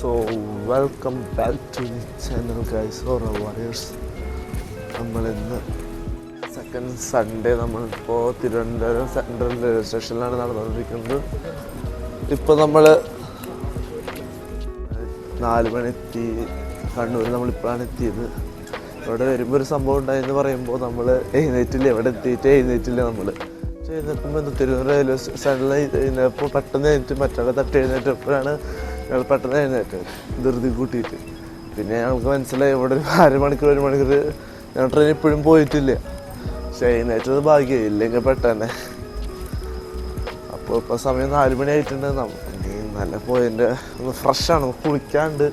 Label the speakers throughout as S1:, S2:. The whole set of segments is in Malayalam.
S1: So welcome back to the channel guys our viewers നമ്മളിന്ന് സെക്കൻഡ് സൺഡേ നമ്മളിപ്പോൾ തിരുവനന്തപുരം സെൻട്രൽ റെയിൽവേ സ്റ്റേഷനിലാണ് നടന്നുകൊണ്ടിരിക്കുന്നത്. ഇപ്പോൾ നമ്മൾ നാല് മണിത്തി കണ്ണൂർ നമ്മളിപ്പോഴാണ് എത്തിയത്. ഇവിടെ വരുമ്പോൾ ഒരു സംഭവം ഉണ്ടായെന്ന് പറയുമ്പോൾ നമ്മൾ എഴുന്നേറ്റില്ല? എവിടെ എത്തിയിട്ട് എഴുന്നേറ്റില്ല നമ്മൾ എഴുന്നേൽക്കുമ്പോൾ തിരുവനന്തപുരം റെയിൽവേ സ്റ്റേഷനിൽ എഴുന്നേപ്പോൾ പെട്ടെന്ന് എഴുന്നേറ്റ് മറ്റൊക്കെ തട്ടി എഴുന്നേറ്റപ്പോഴാണ് ഞങ്ങൾ പെട്ടെന്ന് എഴുന്നേറ്റ്. ധൃതി കൂട്ടിയിട്ട്. പിന്നെ ഞങ്ങൾക്ക് മനസ്സിലായി ഇവിടെ ഒരു അരമണിക്കൂർ ഒരു മണിക്കൂർ ഞങ്ങൾ ട്രെയിൻ ഇപ്പോഴും പോയിട്ടില്ല. പക്ഷേ എഴുന്നേറ്റത് ഭാഗ്യമായി. ഇല്ലെങ്കിൽ പെട്ടെന്നെ. അപ്പോൾ ഇപ്പോൾ സമയം നാല് മണി ആയിട്ടുണ്ട്. ഇനി നല്ല പോയിന്റെ ഒന്ന് ഫ്രഷാണ് കുളിക്കാണ്ട്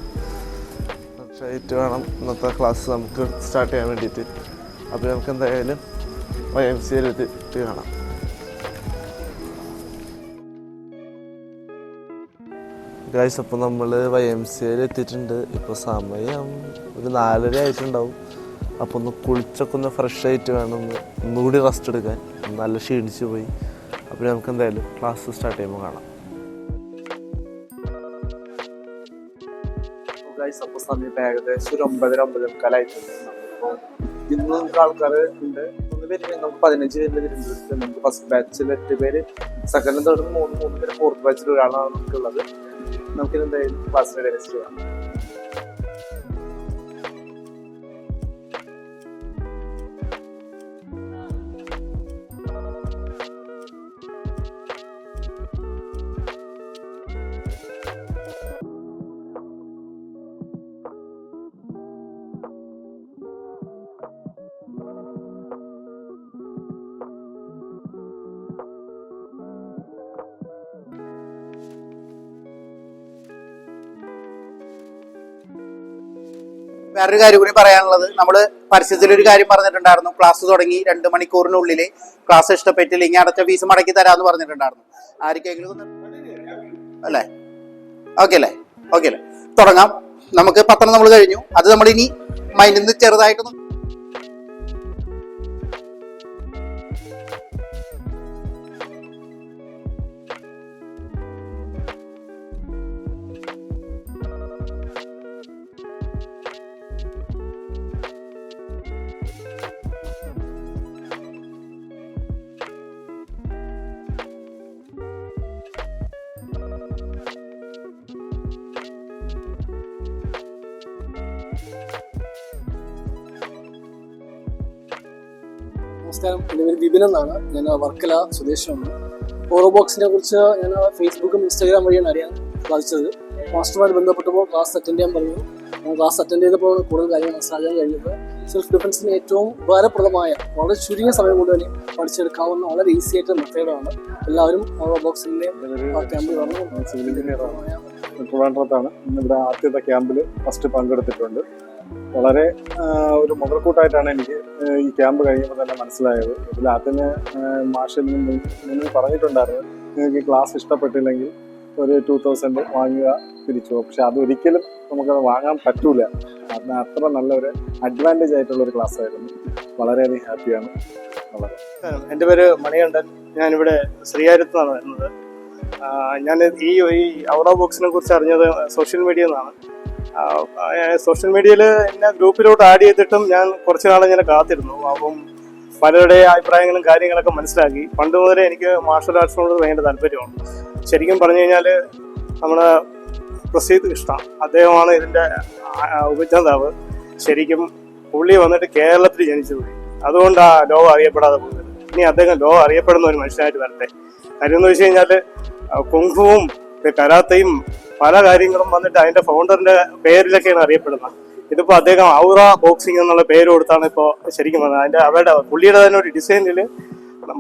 S1: ഫ്രഷായിട്ട് വേണം. ഇന്നത്തെ ക്ലാസ് നമുക്ക് സ്റ്റാർട്ട് ചെയ്യാൻ വേണ്ടിയിട്ട്. അപ്പോൾ നമുക്ക് എന്തായാലും വൈ എം സി എത്തിയിട്ട് കാണാം. ഗായ്സ് അപ്പോൾ നമ്മൾ വൈ എം സി എയിൽ എത്തിയിട്ടുണ്ട്. ഇപ്പോൾ സമയം ഒരു നാലര ആയിട്ടുണ്ടാവും. അപ്പോൾ ഒന്ന് കുളിച്ചൊക്കെ ഒന്ന് ഫ്രഷ് ആയിട്ട് വേണം ഒന്ന് ഒന്നുകൂടി റെസ്റ്റ് എടുക്കാൻ. നല്ല ക്ഷീണിച്ച് പോയി. അപ്പോൾ നമുക്ക് എന്തായാലും ക്ലാസ് സ്റ്റാർട്ട് ചെയ്യുമ്പോൾ കാണാം. ഗായ്സ് അപ്പോൾ സമയം ഏകദേശം ഒരു ഒമ്പതര ഒമ്പത് മുക്കാലായിട്ടുണ്ട് അപ്പോൾ ഇന്ന് നമുക്ക് ആൾക്കാർ ഉണ്ട്. ഒന്ന് പേര് നമുക്ക് പതിനഞ്ച് പേര് വരുന്നുണ്ട്. നമുക്ക് ഫസ്റ്റ് ബാച്ചിൽ എട്ട് പേര്. സെക്കൻഡ് തേർഡ് മൂന്ന് മൂന്ന് ഫോർത്ത് ബാച്ചിൽ ഒരാളാണ് നമുക്കുള്ളത്. നമുക്ക് എന്തായാലും ക്ലാസ്സിൽ രജിസ്റ്റർ ചെയ്യാം.
S2: വേറൊരു കാര്യം കൂടി പറയാനുള്ളത്. നമ്മൾ പരസ്യത്തിൽ ഒരു കാര്യം പറഞ്ഞിട്ടുണ്ടായിരുന്നു. ക്ലാസ് തുടങ്ങി രണ്ട് മണിക്കൂറിനുള്ളിൽ ക്ലാസ് ഇഷ്ടപ്പെട്ടില്ലെങ്കിൽ അടച്ച ഫീസ് മടക്കി തരാമെന്ന് പറഞ്ഞിട്ടുണ്ടായിരുന്നു. ആർക്കെങ്കിലും അല്ലേ? ഓക്കെ അല്ലേ? ഓക്കെ അല്ലേ? തുടങ്ങാം. നമുക്ക് പത്രം നമ്മൾ കഴിഞ്ഞു. അത് നമ്മൾ ഇനി മൈൻഡിൽ നിന്ന് ചെറുതായിട്ടൊന്ന്
S3: നമസ്കാരം. എന്റെ പേര് വിപിൻ എന്നാണ്. ഞാൻ വർക്കല സ്വദേശമാണ് ഓറോ ബോക്സിനെ കുറിച്ച് ഞാൻ ഫേസ്ബുക്കും ഇൻസ്റ്റാഗ്രാം വഴിയാണ് അറിയാൻ സാധിച്ചത്. മാസ്റ്ററുമായി ബന്ധപ്പെട്ടപ്പോൾ ക്ലാസ് അറ്റൻഡ് ചെയ്യാൻ പറഞ്ഞു. ഞാൻ ക്ലാസ് അറ്റൻഡ് ചെയ്തപ്പോൾ കൂടുതൽ കാര്യങ്ങൾ മനസ്സിലാക്കാൻ കഴിഞ്ഞത്. സെൽഫ് ഡിഫൻസിന് ഏറ്റവും ഉപകാരപ്രദമായ വളരെ ചുരുങ്ങിയ സമയം കൊണ്ട് തന്നെ പഠിച്ചെടുക്കാവുന്ന വളരെ ഈസി ആയിട്ട് മെത്തേഡാണ് എല്ലാവരും ഓറോ ബോക്സിന്റെ ക്യാമ്പിൽ വന്നു.
S4: ട്രിവാൻഡ്രത്താണ്. ഇന്നിവിടെ ആദ്യത്തെ ക്യാമ്പിൽ ഫസ്റ്റ് പങ്കെടുത്തിട്ടുണ്ട്. വളരെ ഒരു മുതൽക്കൂട്ടായിട്ടാണ് എനിക്ക് ഈ ക്യാമ്പ് കഴിയുമ്പോൾ തന്നെ മനസ്സിലായത്. ഇതിൽ ആദ്യം മാഷിൽ നിന്ന് മുന്നിൽ പറഞ്ഞിട്ടുണ്ടായിരുന്നു. നിങ്ങൾക്ക് ക്ലാസ് ഇഷ്ടപ്പെട്ടില്ലെങ്കിൽ ഒരു ടു തൗസൻഡ് വാങ്ങുക തിരിച്ചു പോകും. പക്ഷെ അതൊരിക്കലും നമുക്കത് വാങ്ങാൻ പറ്റൂല. അതിന് അത്ര നല്ലൊരു അഡ്വാന്റേജ് ആയിട്ടുള്ള ഒരു ക്ലാസ് ആയിരുന്നു വളരെയധികം ഹാപ്പിയാണ്. വളരെ.
S5: എന്റെ പേര് മണികണ്ഠൻ. ഞാനിവിടെ ശ്രീകാര്യത്ത് നിന്നാണ് വരുന്നത്. ഞാൻ ഈ ഈ ഔറ ബോക്സിനെ കുറിച്ച് അറിഞ്ഞത് സോഷ്യൽ മീഡിയയിൽ നിന്നാണ് സോഷ്യൽ മീഡിയയിൽ എന്നെ ഗ്രൂപ്പിലോട്ട് ആഡ് ചെയ്തിട്ടും ഞാൻ കുറച്ച് നാളെ ഇങ്ങനെ കാത്തിരുന്നു. അപ്പം പലരുടെ അഭിപ്രായങ്ങളും കാര്യങ്ങളൊക്കെ മനസ്സിലാക്കി. പണ്ട് മുതലേ എനിക്ക് മാർഷൽ ആർട്സിനോട് ഭയങ്കര താല്പര്യമാണ്. ശരിക്കും പറഞ്ഞു കഴിഞ്ഞാൽ നമ്മുടെ പ്രസീദ് കൃഷ്ണ അദ്ദേഹമാണ് ഇതിന്റെ ഉപജ്ഞാതാവ് ശരിക്കും പുള്ളി വന്നിട്ട് കേരളത്തിൽ ജനിച്ചു പോയി. അതുകൊണ്ടാണ് ലോകം അറിയപ്പെടാതെ പോകുന്നത്. ഇനി അദ്ദേഹം ലോകം അറിയപ്പെടുന്ന ഒരു മനുഷ്യനായിട്ട് വരട്ടെ. കാര്യം എന്ന് വെച്ച് കഴിഞ്ഞാൽ കുങ്ഫുവും കരാത്തയും പല കാര്യങ്ങളും വന്നിട്ട് അതിന്റെ ഫൗണ്ടറിന്റെ പേരിലൊക്കെയാണ് അറിയപ്പെടുന്നത്. ഇതിപ്പോ അദ്ദേഹം ഔറ ബോക്സിംഗ് എന്നുള്ള പേര് കൊടുത്താണ് ഇപ്പോ ശരിക്കും വന്നത് അതിന്റെ അവരുടെ പുള്ളിയുടെ തന്നെ ഒരു ഡിസൈനിൽ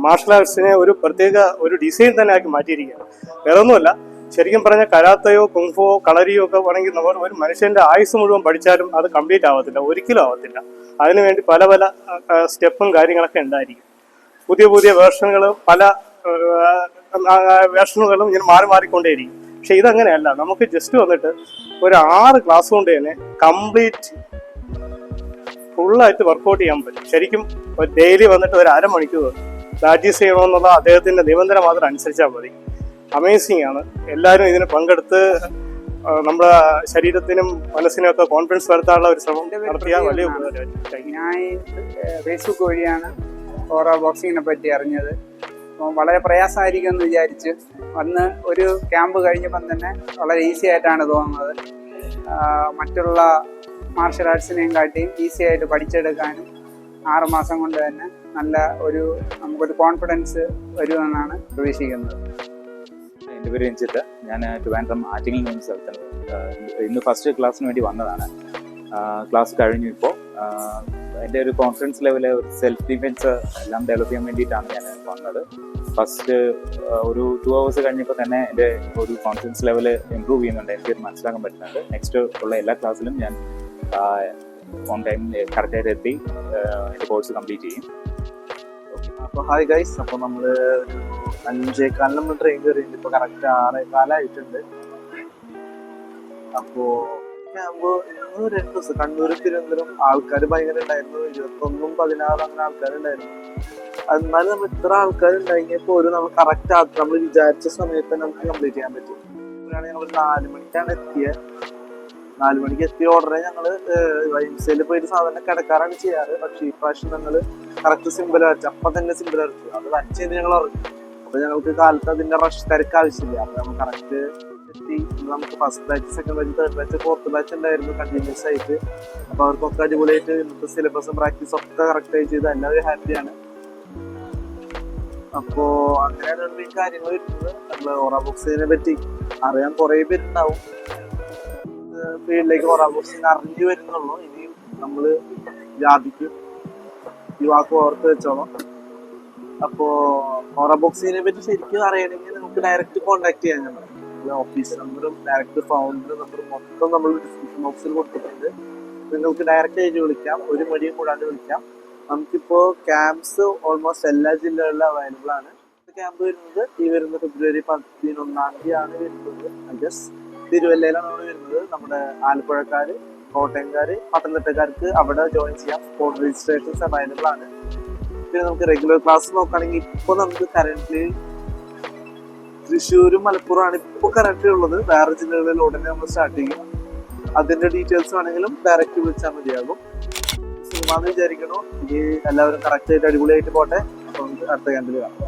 S5: മാർഷൽ ആർട്സിനെ ഒരു പ്രത്യേക ഒരു ഡിസൈൻ തന്നെ ആക്കി മാറ്റിയിരിക്കുകയാണ്. വേറെ ഒന്നുമല്ല ശരിക്കും പറഞ്ഞ കരാത്തയോ കുങ്ഫോ കളരിയോ ഒക്കെ വേണമെങ്കിൽ നമ്മൾ ഒരു മനുഷ്യന്റെ ആയുസ് മുഴുവൻ പഠിച്ചാലും അത് കംപ്ലീറ്റ് ആവത്തില്ല ഒരിക്കലും ആവത്തില്ല. അതിനുവേണ്ടി പല പല സ്റ്റെപ്പും കാര്യങ്ങളൊക്കെ ഉണ്ടായിരിക്കും. പുതിയ പുതിയ വേർഷനുകൾ പല വേർഷനുകളും ഇങ്ങനെ മാറി മാറിക്കൊണ്ടേയിരിക്കും. പക്ഷെ ഇതങ്ങനെയല്ല. നമുക്ക് ജസ്റ്റ് വന്നിട്ട് ഒരു ആറ് ക്ലാസ് കൊണ്ട് തന്നെ കംപ്ലീറ്റ് ഫുള്ളായിട്ട് വർക്കൗട്ട് ചെയ്യാൻ പറ്റും. ശരിക്കും ഡെയിലി വന്നിട്ട് ഒരു അരമണിക്കൂർ പ്രാക്ടീസ് ചെയ്യണമെന്നുള്ള അദ്ദേഹത്തിന്റെ നിബന്ധന മാത്രം അനുസരിച്ചാൽ മതി. അമേസിംഗ് ആണ്. എല്ലാവരും ഇതിന് പങ്കെടുത്ത് നമ്മുടെ ശരീരത്തിനും മനസ്സിനും ഒക്കെ കോൺഫിഡൻസ് വരുത്താനുള്ള ഒരു ശ്രമം നടത്തിയ വലിയ ഉപകാരമായിരുന്നു
S6: ഞാൻ ഫേസ്ബുക്ക് വഴിയാണ് ഓറോ ബോക്സിങ്ങിനെ പറ്റി അറിഞ്ഞത്. വളരെ പ്രയാസമായിരിക്കും എന്ന് വിചാരിച്ച് വന്ന് ഒരു ക്യാമ്പ് കഴിഞ്ഞപ്പം തന്നെ വളരെ ഈസി ആയിട്ടാണ് തോന്നുന്നത്. മറ്റുള്ള മാർഷൽ ആർട്സിനെയും കാട്ടിയും ഈസി ആയിട്ട് പഠിച്ചെടുക്കാനും ആറുമാസം കൊണ്ട് തന്നെ നല്ല ഒരു നമുക്കൊരു കോൺഫിഡൻസ് വരുമെന്നാണ് പ്രതീക്ഷിക്കുന്നത്.
S7: എന്റെ പേര് രഞ്ജിത്ത്. ഞാൻ ട്രിവാൻഡ്രം ആറ്റിങ്ങിൽ നിന്ന് സ്ഥലത്താണ് ഇന്ന് ഫസ്റ്റ് ക്ലാസ്സിന് വേണ്ടി വന്നതാണ്. ക്ലാസ് കഴിഞ്ഞു ഇപ്പോൾ. എന്റെ ഒരു കോൺഫിഡൻസ് ലെവൽ ഒരു സെൽഫ് ഡിഫെൻസ് എല്ലാം ഡെവലപ്പ് ചെയ്യാൻ വേണ്ടിയിട്ടാണ് ഞാൻ വന്നത്. ഫസ്റ്റ് ഒരു ടു അവേഴ്സ് കഴിഞ്ഞപ്പോൾ തന്നെ എന്റെ ഒരു കോൺഫിഡൻസ് ലെവൽ ഇമ്പ്രൂവ് ചെയ്യുന്നുണ്ട്. എനിക്ക് മനസ്സിലാക്കാൻ പറ്റുന്നുണ്ട്. നെക്സ്റ്റ് ഉള്ള എല്ലാ ക്ലാസ്സിലും ഞാൻ ഓൺ ടൈം കറക്റ്റായിട്ട് എത്തി എന്റെ കോഴ്സ് കംപ്ലീറ്റ് ചെയ്യും.
S8: അപ്പോൾ ഹായ് ഗൈസ് അപ്പോൾ നമ്മൾ ഒരു അഞ്ചേക്കാലിന് നമ്മൾ ട്രെയിൻ കയറിയിട്ട് ഇപ്പോൾ കറക്റ്റ് ആറേക്കാലായിട്ടുണ്ട് അപ്പോ ക്യാമ്പ് ഇന്ന് രണ്ട് ദിവസം കണ്ണൂര് തിരുവനന്തപുരം ആൾക്കാർ ഭയങ്കര ഉണ്ടായിരുന്നു. ഇരുപത്തൊന്നും പതിനാറും അങ്ങനെ ആൾക്കാരുണ്ടായിരുന്നു. എന്നാലും നമ്മൾ ഇത്ര ആൾക്കാർ ഉണ്ടായിരുന്നപ്പോ ഒരു നമ്മൾ കറക്റ്റ് നമ്മൾ വിചാരിച്ച സമയത്ത് തന്നെ നമുക്ക് കംപ്ലീറ്റ് ചെയ്യാൻ പറ്റും. അങ്ങനെയാണ് ഞങ്ങൾ നാല് മണിക്കാണ് എത്തിയത് നാല് മണിക്ക് എത്തിയ ഓർഡറെ ഞങ്ങൾ വൈംസയിൽ പോയിട്ട് സാധാരണ കിടക്കാറാണ് ചെയ്യാറ്. പക്ഷേ ഈ പ്രാവശ്യം ഞങ്ങൾ കറക്റ്റ് സിമ്പിൾ വരച്ചു. അപ്പൊ തന്നെ സിമ്പിൾ വരച്ചു. അത് വരച്ച് ഞങ്ങൾ ഉറങ്ങി. അപ്പൊ ഞങ്ങൾക്ക് കാലത്ത് അതിന്റെ റഷ് തിരക്ക് ആവശ്യമില്ല അപ്പൊ നമ്മൾ കറക്റ്റ് ഇന്ന് നമുക്ക് first batch second batch third batch fourth batch ഉണ്ടായിരുന്നു കണ്ടിന്യൂസ് ആയിട്ട്. അപ്പൊ അവർക്കൊക്കെ അടിപൊളിയായിട്ട് ഇന്നത്തെ സിലബസും പ്രാക്ടീസും ഒക്കെ കറക്റ്റ് ആയി ചെയ്ത് എല്ലാവരും ഹാപ്പിയാണ് അപ്പോ അങ്ങനെയാണ് ഈ കാര്യങ്ങൾ വരുന്നത്. നമ്മൾ ഓറ ബോക്സിനെ പറ്റി അറിയാൻ കുറെ പേരുണ്ടാവും. ഫീൽഡിലേക്ക് ഓറ ബോക്സിനെ അറിഞ്ഞു വരുന്നുള്ളൂ. ഇനിയും നമ്മൾ വ്യാപിക്കും ഈ വാക്ക് ഓർത്ത് വെച്ചോളാം. അപ്പോ ഓറ ബോക്സിനെ പറ്റി ശരിക്കും അറിയണമെങ്കിൽ നമുക്ക് ഡയറക്റ്റ് കോണ്ടാക്ട് ചെയ്യാൻ നമ്മൾ ഓഫീസ് നമ്പറും ഡയറക്ടർ ഫൗണ്ടർ നമ്പറും മൊത്തം നമ്മൾ ഡിസ്ക്രിപ്ഷൻ ബോക്സിൽ കൊടുത്തിട്ടുണ്ട്. നിങ്ങൾക്ക് ഡയറക്റ്റ് ആയിട്ട് വിളിക്കാം. ഒരു മടിയും കൂടാണ്ട് വിളിക്കാം. നമുക്കിപ്പോൾ ക്യാമ്പ്സ് ഓൾമോസ്റ്റ് എല്ലാ ജില്ലകളിലും അവൈലബിൾ ആണ്. ക്യാമ്പ് വരുന്നത് ഈ വരുന്ന ഫെബ്രുവരി പതിനൊന്നാം തീയതി ആണ് വരുന്നത് ഐ തിരുവല്ലയിലാണ് വരുന്നത്. നമ്മുടെ ആലപ്പുഴക്കാർ കോട്ടയംകാർ പത്തനംതിട്ടക്കാർക്ക് അവിടെ ജോയിൻ ചെയ്യാം. സ്പോട്ട് രജിസ്ട്രേഷൻസ് അവൈലബിൾ ആണ്. പിന്നെ നമുക്ക് റെഗുലർ ക്ലാസ് നോക്കുകയാണെങ്കിൽ ഇപ്പോൾ നമുക്ക് കറന്റ് തൃശ്ശൂരും മലപ്പുറമാണ് ഇപ്പോൾ കറക്റ്റ് ഉള്ളത്. വേറെ ജില്ലകളിൽ ഉടനെ നമ്മൾ സ്റ്റാർട്ട് ചെയ്യും. അതിന്റെ ഡീറ്റെയിൽസ് ആണെങ്കിലും ഡയറക്റ്റ് വിളിച്ചാൽ മതിയാകും. സിനിമ എന്ന് വിചാരിക്കണോ. എല്ലാവരും കറക്റ്റ് ആയിട്ട് അടിപൊളിയായിട്ട് പോട്ടെ. അടുത്ത ക്യാമ്പിൽ കാണാം.